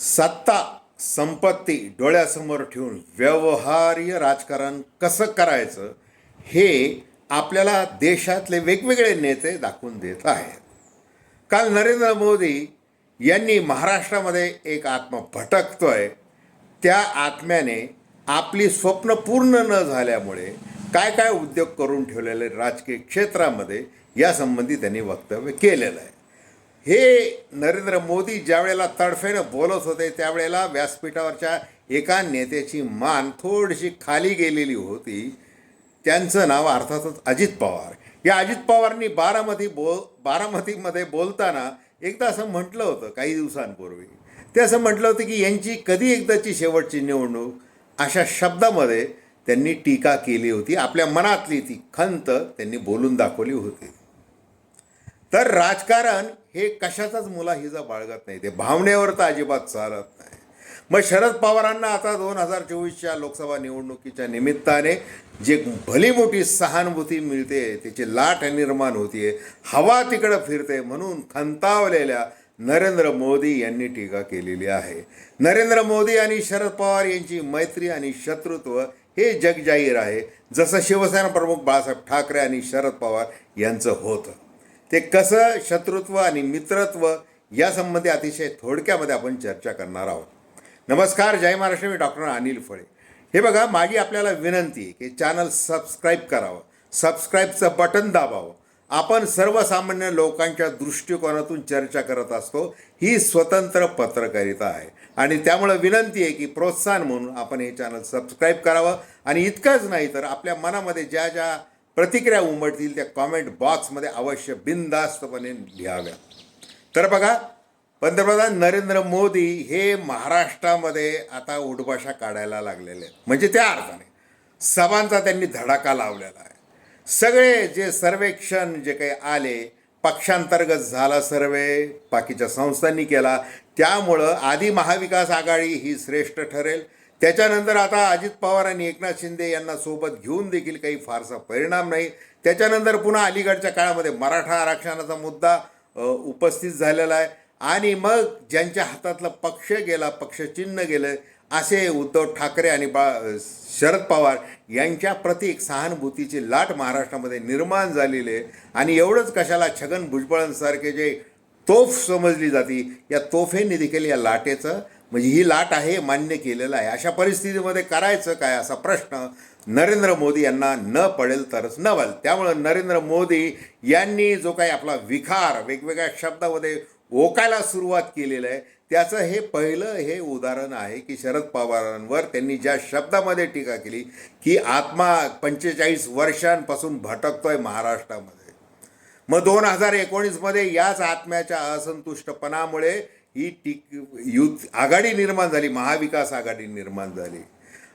सत्ता संपत्ती डोळ्यासमोर ठेवून व्यवहार्य राजकारण कसं करायचं हे आपल्याला देशातले वेगवेगळे नेते दाखवून देत आहेत. काल नरेंद्र मोदी यांनी महाराष्ट्रामध्ये एक आत्मा भटकतोय. त्या आत्म्याने आपली स्वप्न पूर्ण न झाल्यामुळे काय काय उद्योग करून ठेवलेले राजकीय क्षेत्रामध्ये यासंबंधी त्यांनी वक्तव्य केलेलं आहे. हे नरेंद्र मोदी ज्या वेळेला तडफेनं बोलत होते त्यावेळेला व्यासपीठावरच्या एका नेत्याची मान थोडीशी खाली गेलेली होती. त्यांचं नाव अर्थातच अजित पवार. या अजित पवारांनी बारामती बो बारामतीमध्ये बोलताना एकदा असं म्हटलं होतं काही दिवसांपूर्वी. ते असं म्हटलं होतं की यांची कधी एकदाची शेवटची निवडणूक? अशा शब्दामध्ये त्यांनी टीका केली होती. आपल्या मनातली ती खंत त्यांनी बोलून दाखवली होती. तर राजकारण हे कशाचाच मुलाहिजा बाळगत नाही. ते भावनेवर तर अजिबात चालत नाही. मग शरद पवारांना आता दोन हजार चोवीसच्या लोकसभा निवडणुकीच्या निमित्ताने जे भली मोठी सहानुभूती मिळते त्याची लाट निर्माण होतीये. हवा तिकडं फिरते म्हणून खंतावलेल्या नरेंद्र मोदी यांनी टीका केलेली आहे. नरेंद्र मोदी आणि शरद पवार यांची मैत्री आणि शत्रुत्व हे जगजाहीर आहे. जसं शिवसेना प्रमुख बाळासाहेब ठाकरे आणि शरद पवार यांचं होतं. ते कसं शत्रुत्व आणि मित्रत्व यासंबंधी अतिशय थोडक्यामध्ये आपण चर्चा करणार आहोत. नमस्कार जय महाराष्ट्र. मी डॉक्टर अनिल फळे. हे बघा माझी आपल्याला विनंती आहे की चॅनल सबस्क्राईब करावं. सबस्क्राईबचं बटन दाबावं. आपण सर्वसामान्य लोकांच्या दृष्टिकोनातून चर्चा करत असतो. ही स्वतंत्र पत्रकारिता आहे. आणि त्यामुळं विनंती आहे की प्रोत्साहन म्हणून आपण हे चॅनल सबस्क्राईब करावं. आणि इतकंच नाही तर आपल्या मनामध्ये ज्या ज्या प्रतिक्रिया उमटतील त्या कॉमेंट बॉक्समध्ये अवश्य बिनधास्तपणे लिहाव्या. तर बघा पंतप्रधान नरेंद्र मोदी हे महाराष्ट्रामध्ये आता उडभाषा काढायला लागलेले आहेत. म्हणजे त्या अर्थाने सभांचा त्यांनी धडाका लावलेला आहे. सगळे जे सर्वेक्षण जे काही आले पक्षांतर्गत झाला सर्वे बाकीच्या संस्थांनी केला त्यामुळं आधी महाविकास आघाडी ही श्रेष्ठ ठरेल. त्याच्यानंतर आता अजित पवार आणि एकनाथ शिंदे यांना सोबत घेऊन देखील काही फारसा परिणाम नाही. त्याच्यानंतर पुन्हा अलीकडच्या काळामध्ये मराठा आरक्षणाचा मुद्दा उपस्थित झालेला आहे. आणि मग ज्यांच्या हातातला पक्ष गेला पक्षचिन्ह गेलं असे उद्धव ठाकरे आणि बा शरद पवार यांच्या प्रती एक सहानुभूतीची लाट महाराष्ट्रामध्ये निर्माण झालेली आहे. आणि एवढंच कशाला छगन भुजबळांसारखे जे तोफ समजली जाते या तोफेंनी देखील या लाटेचं म्हणजे ही लाट आहे हे मान्य केलेलं आहे. अशा परिस्थितीमध्ये करायचं काय असा प्रश्न नरेंद्र मोदी यांना न पडेल तरच नवल त्यामुळं नरेंद्र मोदी यांनी जो काही आपला विखार वेगवेगळ्या शब्दामध्ये ओकायला सुरुवात केलेलं आहे त्याचं हे पहिलं हे उदाहरण आहे की शरद पवारांवर त्यांनी ज्या शब्दामध्ये टीका केली की आत्मा पंचेचाळीस वर्षांपासून भटकतोय महाराष्ट्रामध्ये. मग दोन हजार एकोणीसमध्ये याच आत्म्याच्या असंतुष्टपणामुळे ही टिक युथ आघाडी निर्माण झाली महाविकास आघाडी निर्माण झाली.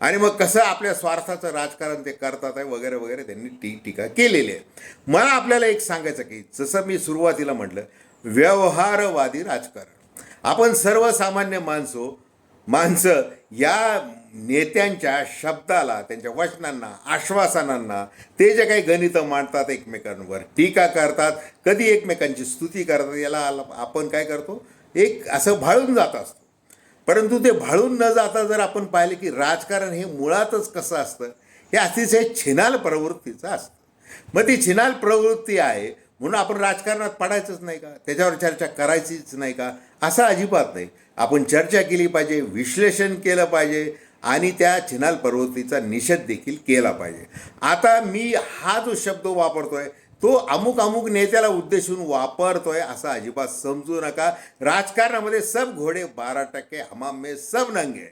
आणि मग कसं आपल्या स्वार्थाचं राजकारण ते करतात आहे वगैरे वगैरे त्यांनी टी टीका केलेली आहे. मला आपल्याला एक सांगायचं की जसं मी सुरुवातीला म्हटलं व्यवहारवादी राजकारण. आपण सर्वसामान्य माणसो माणसं या नेत्यांच्या शब्दाला त्यांच्या वचनांना आश्वासनांना ते जे काही गणितं मांडतात एकमेकांवर टीका करतात कधी एकमेकांची स्तुती करतात याला आपण काय करतो? एक असं भाळून जात असतं. परंतु ते भाळून न जाता जर आपण पाहिले की राजकारण हे मुळातच कसं असतं हे अतिशय छिनाल प्रवृत्तीचं असतं. मग ती छिनाल प्रवृत्ती आहे म्हणून आपण राजकारणात पडायचंच नाही का? त्याच्यावर चर्चा करायचीच नाही का? असं अजिबात नाही. आपण चर्चा केली पाहिजे विश्लेषण केलं पाहिजे आणि त्या छिनाल प्रवृत्तीचा निषेध देखील केला पाहिजे. आता मी हा जो शब्द वापरतोय तो अमुक अमुक नेत्याला उद्देशून वापरतोय असं अजिबात समजू नका. राजकारणामध्ये सब घोडे बारा टक्के हमाम मे सब नंगे.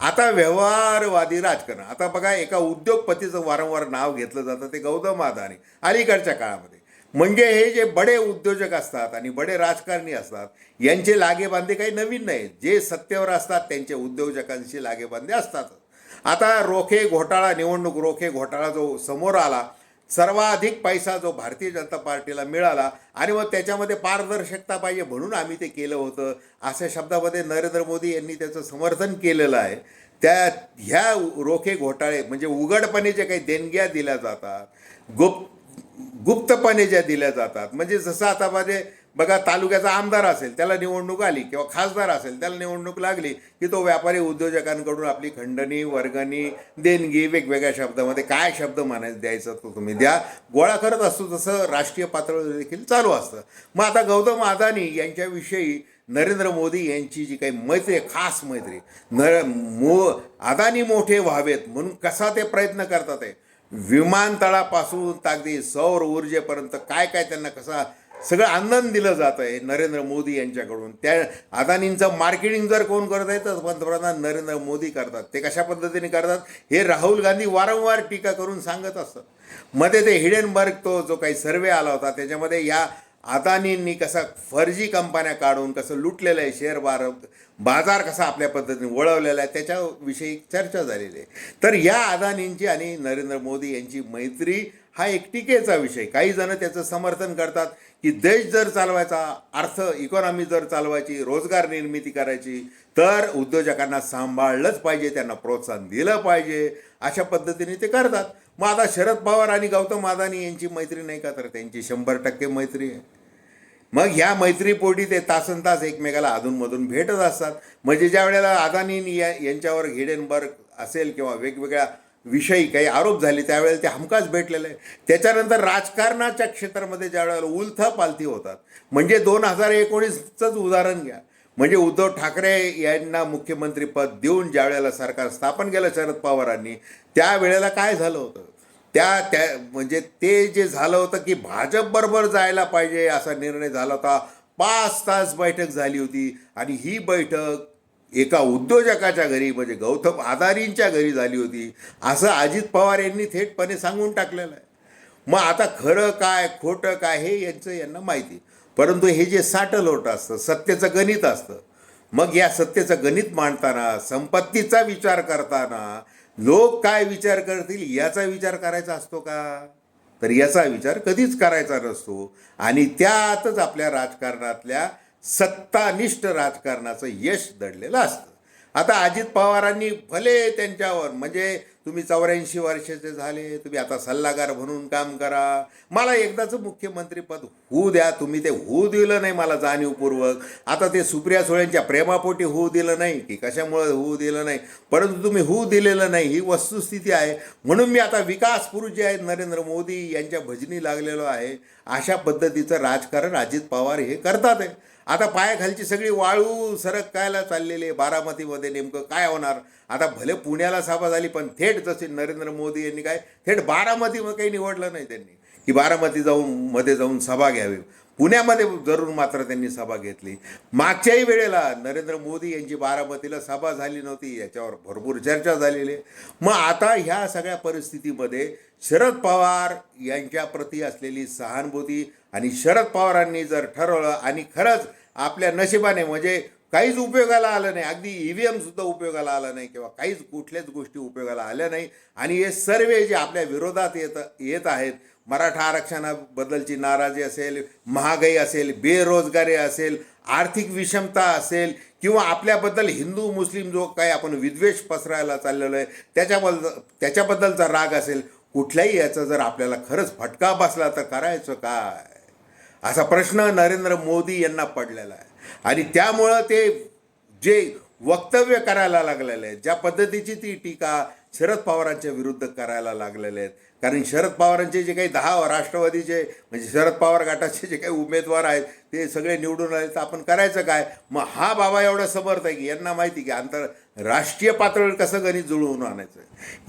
आता व्यवहारवादी राजकारण. आता बघा एका उद्योगपतीचं वारंवार नाव घेतलं जातं ते गौतम अदानी अलीकडच्या काळामध्ये. म्हणजे हे जे बडे उद्योजक असतात आणि बडे राजकारणी असतात यांचे लागेबांधे काही नवीन नाही जे सत्तेवर असतात त्यांचे उद्योजकांशी लागेबांधे असतात. आता रोखे घोटाळा निवडणूक रोखे घोटाळा जो समोर आला सर्वाधिक पैसा जो भारतीय जनता पार्टीला मिळाला आणि मग त्याच्यामध्ये पारदर्शकता पाहिजे म्हणून आम्ही ते केलं होतं. अशा शब्दामध्ये नरेंद्र मोदी यांनी त्याचं समर्थन केलेलं आहे. त्या ह्या रोखे घोटाळे म्हणजे उघडपणे जे काही देणग्या दिल्या जातात गुप गुप्तपणे ज्या दिल्या जातात म्हणजे जसं आता माझे बघा तालुक्याचा आमदार असेल त्याला निवडणूक आली किंवा खासदार असेल त्याला निवडणूक लागली की तो व्यापारी उद्योजकांकडून आपली खंडणी वर्गणी देणगी वेगवेगळ्या शब्दामध्ये काय शब्द मानायचं द्यायचा तो तुम्ही द्या. गोळा करत असतो तसं राष्ट्रीय पातळीवर देखील चालू असतं. मग आता गौतम अदानी यांच्याविषयी नरेंद्र मोदी यांची जी काही मैत्री आहे खास मैत्री नर मो अदानी मोठे व्हावेत म्हणून कसा ते प्रयत्न करतात आहे विमानतळापासून अगदी सौर ऊर्जेपर्यंत काय काय त्यांना कसा सगळं आनंद दिलं जात आहे नरेंद्र मोदी यांच्याकडून. त्या अदानींचं मार्केटिंग जर कोण करत आहे तर पंतप्रधान नरेंद्र मोदी करतात. ते कशा पद्धतीने करतात? हे राहुल गांधी वारंवार टीका करून सांगत असतात. मध्ये ते हिडेनबर्ग तो जो काही सर्वे आला होता त्याच्यामध्ये या अदानींनी कसा फर्जी कंपन्या काढून कसं लुटलेलं आहे शेअर बार बाजार कसा आपल्या पद्धतीने वळवलेला आहे त्याच्याविषयी चर्चा झालेली आहे. तर या अदानींची आणि नरेंद्र मोदी यांची मैत्री हा एक टीकेचा विषय. काही जण त्याचं समर्थन करतात की देश जर चालवायचा अर्थ इकॉनॉमी जर चालवायची रोजगार निर्मिती करायची तर उद्योजकांना सांभाळलंच पाहिजे त्यांना प्रोत्साहन दिलं पाहिजे. अशा पद्धतीने ते करतात. मग आता शरद पवार आणि गौतम अदानी यांची मैत्री नाही का? तर त्यांची शंभर टक्के मैत्री आहे. मग ह्या मैत्रीपोटी ते तासन तास एकमेकाला अधूनमधून भेटत असतात. म्हणजे ज्या वेळेला अदानी या यांच्यावर हिडेनबर्ग असेल किंवा वेगवेगळ्या विषयी काही आरोप झाले त्यावेळेला ते हमखास भेटलेले आहे त्याच्यानंतर राजकारणाच्या क्षेत्रामध्ये ज्या वेळेला पालथी होतात म्हणजे दोन हजार एकोणीसचंच उदाहरण घ्या. म्हणजे उद्धव ठाकरे यांना मुख्यमंत्रीपद देऊन ज्या वेळेला सरकार स्थापन केलं शरद पवारांनी त्यावेळेला काय झालं होतं? त्या त्या म्हणजे ते जे झालं होतं की भाजपबरोबर जायला पाहिजे असा निर्णय झाला होता. पाच तास बैठक झाली होती आणि ही बैठक एका उद्योजकाच्या घरी म्हणजे गौतम आदारींच्या घरी झाली होती. असं अजित पवार यांनी थेटपणे सांगून टाकलेलं आहे. मग आता खरं काय खोटं काय हे यांचं यांना माहिती. परंतु हे जे साठं लोट असतं सत्तेचं गणित असतं. मग या सत्तेचं गणित मांडताना संपत्तीचा विचार करताना लोक काय विचार करतील याचा विचार करायचा असतो का? तर याचा विचार कधीच करायचा नसतो. आणि त्यातच आपल्या राजकारणातल्या सत्तानिष्ठ राजकारणाचं यश दडलेलं असतं. आता अजित पवारांनी भले त्यांच्यावर म्हणजे तुम्ही चौऱ्याऐंशी वर्षाचे झाले तुम्ही आता सल्लागार म्हणून काम करा. मला एकदाचं मुख्यमंत्रीपद होऊ द्या तुम्ही ते होऊ दिलं नाही मला जाणीवपूर्वक. आता ते सुप्रिया सुळेंच्या प्रेमापोटी होऊ दिलं नाही की कशामुळे होऊ दिलं नाही परंतु तुम्ही होऊ दिलेलं नाही ही वस्तुस्थिती आहे. म्हणून मी आता विकास पुरुष जे आहेत नरेंद्र मोदी यांच्या भजनी लागलेलो आहे अशा पद्धतीचं राजकारण अजित पवार हे करतात आहे. आता पायाखालची सगळी वाळू सरकायला चाललेली आहे? बारामतीमध्ये नेमकं काय होणार? आता भले पुण्याला सभा झाली पण थेट जसे नरेंद्र मोदी यांनी काय थेट बारामतीमध्ये काही निवडलं नाही त्यांनी. की बारामती जाऊन मध्ये जाऊन सभा घ्यावी. पुण्यामध्ये जरूर मात्र त्यांनी सभा घेतली. मागच्याही वेळेला नरेंद्र मोदी यांची बारामतीला सभा झाली नव्हती याच्यावर भरपूर चर्चा झालेली आहे. मग आता ह्या सगळ्या परिस्थितीमध्ये शरद पवार यांच्याप्रती असलेली सहानुभूती आणि शरद पवारांनी जर ठरवलं आणि खरंच आपल्या नशिबाने म्हणजे काहीच उपयोगाला आलं नाही. अगदी ई व्ही एमसुद्धा उपयोगाला आलं नाही किंवा काहीच कुठल्याच गोष्टी उपयोगाला आल्या नाही. आणि हे सर्वे जे आपल्या विरोधात येत येत आहेत मराठा आरक्षणाबद्दलची नाराजी असेल महागाई असेल बेरोजगारी असेल आर्थिक विषमता असेल किंवा आपल्याबद्दल हिंदू मुस्लिम जो काही आपण विद्वेष पसरायला चाललेलो आहे त्याच्याबद्दल त्याच्याबद्दलचा राग असेल कुठल्याही याचा जर आपल्याला खरंच फटका बसला तर करायचं काय? असा प्रश्न नरेंद्र मोदी यांना पडलेला आहे. आणि त्यामुळं ते जे वक्तव्य करायला लागलेले आहेत ज्या पद्धतीची ती टीका शरद पवारांच्या विरुद्ध करायला लागलेले आहेत. कारण शरद पवारांचे जे काही दहा राष्ट्रवादीचे म्हणजे शरद पवार गटाचे जे काही उमेदवार आहेत ते सगळे निवडून आले तर आपण करायचं काय? मग हा बाबा एवढा समर्थ आहे की यांना माहिती की आंतर राष्ट्रीय पातळीवर कसं गणित जुळवून आणायचं?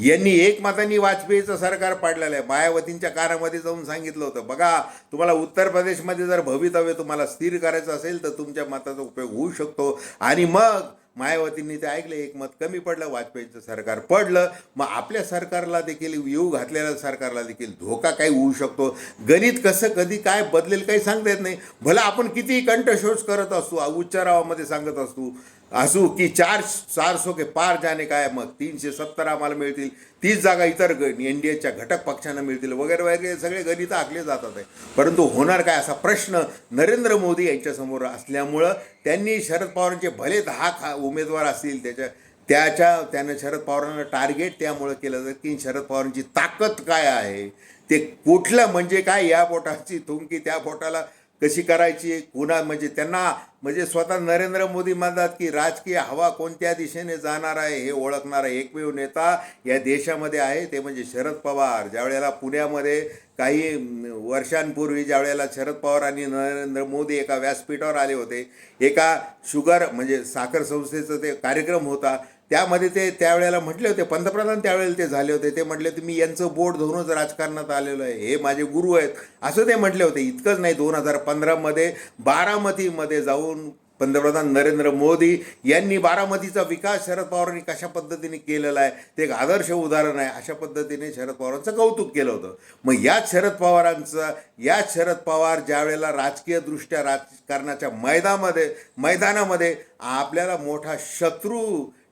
यांनी एक मतांनी वाजपेयीचं सरकार पाडलेलं आहे. मायावतींच्या कारामध्ये जाऊन सांगितलं होतं. बघा तुम्हाला उत्तर प्रदेशमध्ये जर भवितव्य तुम्हाला स्थिर करायचं असेल तर तुमच्या मताचा उपयोग होऊ शकतो. आणि मग मायावतींनी ते ऐकलं एक मत कमी पडलं वाजपेयीचं सरकार पडलं. मग आपल्या सरकारला देखील येऊ घातलेल्या सरकारला देखील धोका काही होऊ शकतो. गणित कसं कधी काय बदलेल काही सांगता येत नाही. भला आपण किती कंठशोष करत असतो उच्चारावामध्ये सांगत असतो असू की चार चार सो के पार जाणे काय मग तीनशे सत्तर आम्हाला मिळतील. तीस जागा इतर एन डी एच्या घटक पक्षांना मिळतील. वगैरे वगैरे सगळे गणित आखले जातात आहे. परंतु होणार काय असा प्रश्न नरेंद्र मोदी यांच्यासमोर असल्यामुळं त्यांनी शरद पवारांचे भले दहा खा उमेदवार असतील त्याच्या त्याच्या त्यानं शरद पवारांना टार्गेट त्यामुळं केलं जातं की शरद पवारांची ताकद काय आहे? ते कुठलं म्हणजे काय या पोटाची थुंकी त्या पोटाला कशी करायची? कुणा म्हणजे त्यांना म्हणजे स्वतः नरेंद्र मोदी म्हणतात की राजकीय हवा कोणत्या दिशेने जाणार आहे हे ओळखणारा एकमेव नेता या देशामध्ये आहे. ते म्हणजे शरद पवार. ज्यावेळेला पुण्यामध्ये काही वर्षांपूर्वी ज्यावेळेला शरद पवार आणि नरेंद्र मोदी एका व्यासपीठावर आले होते एका शुगर म्हणजे साखर संस्थेचं ते कार्यक्रम होता त्यामध्ये ते त्यावेळेला म्हटले होते पंतप्रधान त्यावेळेला ते झाले होते. ते म्हटले होते मी यांचं बोट धरूनच राजकारणात आलेलो आहे. हे माझे गुरु आहेत. असं ते म्हटले होते. इतकंच नाही दोन हजार पंधरामध्ये बारामतीमध्ये जाऊन पंतप्रधान नरेंद्र मोदी यांनी बारामतीचा विकास शरद पवारांनी कशा पद्धतीने केलेला आहे ते एक आदर्श उदाहरण आहे. अशा पद्धतीने शरद पवारांचं कौतुक केलं होतं. मग याच शरद पवारांचं याच शरद पवार ज्या वेळेला राजकीयदृष्ट्या राजकारणाच्या मैदानामध्ये मैदानामध्ये आपल्याला मोठा शत्रू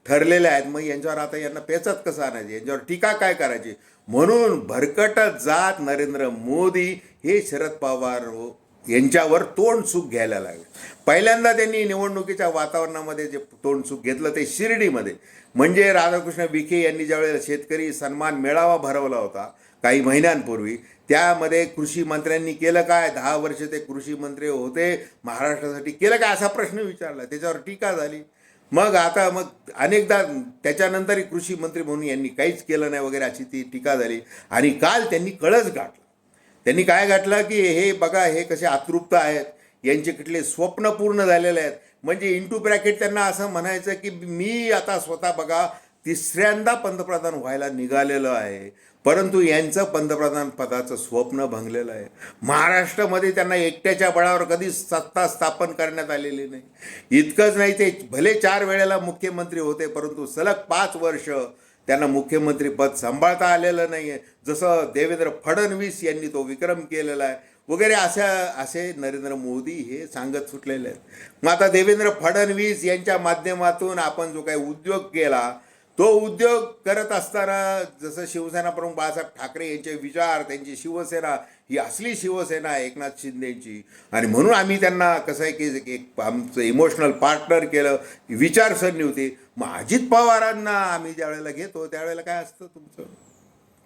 ठरलेले आहेत. मग यांच्यावर आता यांना पेचत कसं आणायचे? यांच्यावर टीका काय करायची? म्हणून भरकटत जात नरेंद्र मोदी हे शरद पवार यांच्यावर तोंडसूक घ्यायला लागले. पहिल्यांदा त्यांनी निवडणुकीच्या वातावरणामध्ये जे तोंडसूक घेतलं ते शिर्डीमध्ये. म्हणजे राधाकृष्ण विखे यांनी ज्यावेळेला शेतकरी सन्मान मेळावा भरवला होता काही महिन्यांपूर्वी त्यामध्ये कृषी मंत्र्यांनी केलं काय? दहा वर्ष ते कृषी मंत्री होते. महाराष्ट्रासाठी केलं काय? असा प्रश्न विचारला. त्याच्यावर टीका झाली. मग आता मग अनेकदा त्याच्यानंतरही कृषी मंत्री म्हणून यांनी काहीच केलं नाही वगैरे अशी ती टीका झाली. आणि काल त्यांनी कळस गाठला. त्यांनी काय गाठलं की हे बघा हे कसे आतृप्त आहेत. यांचे कुठले स्वप्न पूर्ण झालेले आहेत. म्हणजे इंटू ब्रॅकेट त्यांना असं म्हणायचं की मी आता स्वतः बघा तिसऱ्यांदा पंतप्रधान व्हायला निघालेलं आहे. परंतु यांचं पंतप्रधान पदाचं स्वप्न भंगलेलं आहे. महाराष्ट्रामध्ये त्यांना एकट्याच्या बळावर कधी सत्ता स्थापन करण्यात आलेली नाही. इतकंच नाही ते भले चार वेळेला मुख्यमंत्री होते परंतु सलग पाच वर्ष त्यांना मुख्यमंत्रीपद सांभाळता आलेलं नाही आहे जसं देवेंद्र फडणवीस यांनी तो विक्रम केलेला आहे वगैरे अशा असे नरेंद्र मोदी हे सांगत सुटलेले आहेत. मग आता देवेंद्र फडणवीस यांच्या माध्यमातून आपण जो काही उद्योग केला तो उद्योग करत असताना जसं शिवसेना प्रमुख बाळासाहेब ठाकरे यांचे विचार त्यांची शिवसेना ही असली शिवसेना आहे एकनाथ शिंदेची. आणि म्हणून आम्ही त्यांना कसं आहे की एक आमचं इमोशनल पार्टनर केलं विचारसरणी होती. मग अजित पवारांना आम्ही ज्यावेळेला घेतो त्यावेळेला काय असतं तुमचं?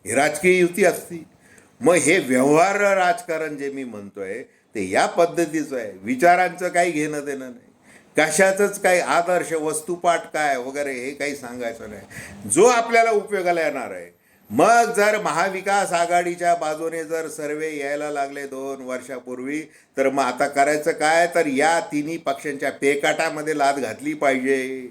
ही राजकीय युती असती. मग हे व्यवहार राजकारण जे मी म्हणतोय ते या पद्धतीचं आहे. विचारांचं काही घेणं देणं नाही. कशाचंच काही आदर्श वस्तुपाठ काय वगैरे हे काही सांगायचं नाही. जो आपल्याला उपयोगाला येणार आहे. मग जर महाविकास आघाडीच्या बाजूने जर सर्वे यायला लागले दोन वर्षापूर्वी तर मग आता करायचं काय? तर या तिन्ही पक्षांच्या पेकाटामध्ये लाद घातली पाहिजे.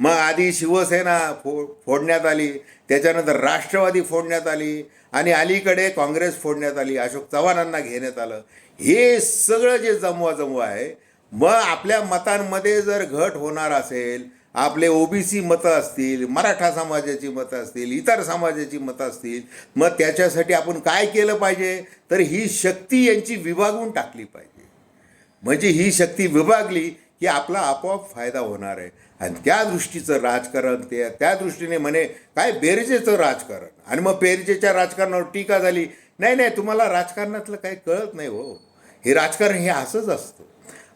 मग आधी शिवसेना फो फोडण्यात आली त्याच्यानंतर राष्ट्रवादी फोडण्यात आली आणि अलीकडे काँग्रेस फोडण्यात आली अशोक चव्हाणांना घेण्यात आलं. हे सगळं जे जमवा जमवा आहे मग आपल्या मतांमध्ये जर घट होणार असेल आपले ओबीसी मतं असतील मराठा समाजाची मतं असतील इतर समाजाची मतं असतील मग त्याच्यासाठी आपण काय केलं पाहिजे? तर ही शक्ती यांची विभागून टाकली पाहिजे. म्हणजे ही शक्ती विभागली की आपला आपोआप फायदा होणार आहे. आणि त्या दृष्टीचं राजकारण ते त्या दृष्टीने म्हणे काय बेरजेचं राजकारण. आणि मग बेरजेच्या राजकारणावर टीका झाली. नाही नाही तुम्हाला राजकारणातलं काही कळत नाही हो. हे राजकारण हे असंच असतं.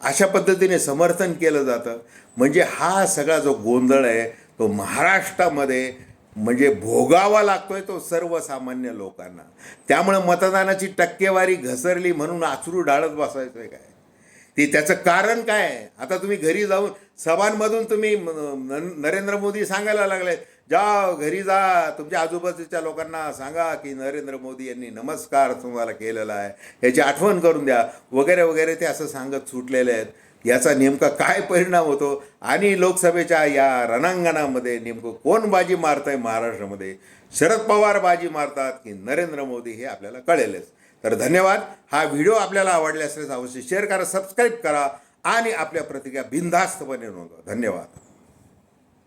अशा पद्धतीने समर्थन केलं जातं. म्हणजे हा सगळा जो गोंधळ आहे तो महाराष्ट्रामध्ये म्हणजे भोगावा लागतोय तो सर्वसामान्य लोकांना. त्यामुळे मतदानाची टक्केवारी घसरली म्हणून आचरू डाळत बसायचं काय? ते त्याचं कारण काय आहे? आता तुम्ही घरी जाऊन सभांमधून तुम्ही न- नरेंद्र मोदी सांगायला लागले जा घरी जा. तुमच्या आजूबाजूच्या लोकांना सांगा की नरेंद्र मोदी यांनी नमस्कार तुम्हाला केलेला आहे. याची आठवण करून द्या. वगैरे वगैरे ते असं सांगत सुटलेले आहेत. याचा नेमका काय परिणाम होतो? आणि लोकसभेच्या या रणांगणामध्ये नेमकं कोण बाजी मारतंय महाराष्ट्रामध्ये? शरद पवार बाजी मारतात की नरेंद्र मोदी हे आपल्याला कळेलच. तर धन्यवाद. हा व्हिडिओ आपल्याला आवडला असल्यास अवश्य शेअर करा सबस्क्राईब करा आणि आपल्या प्रतिक्रिया बिनधास्तपणे नोंदवा. धन्यवाद.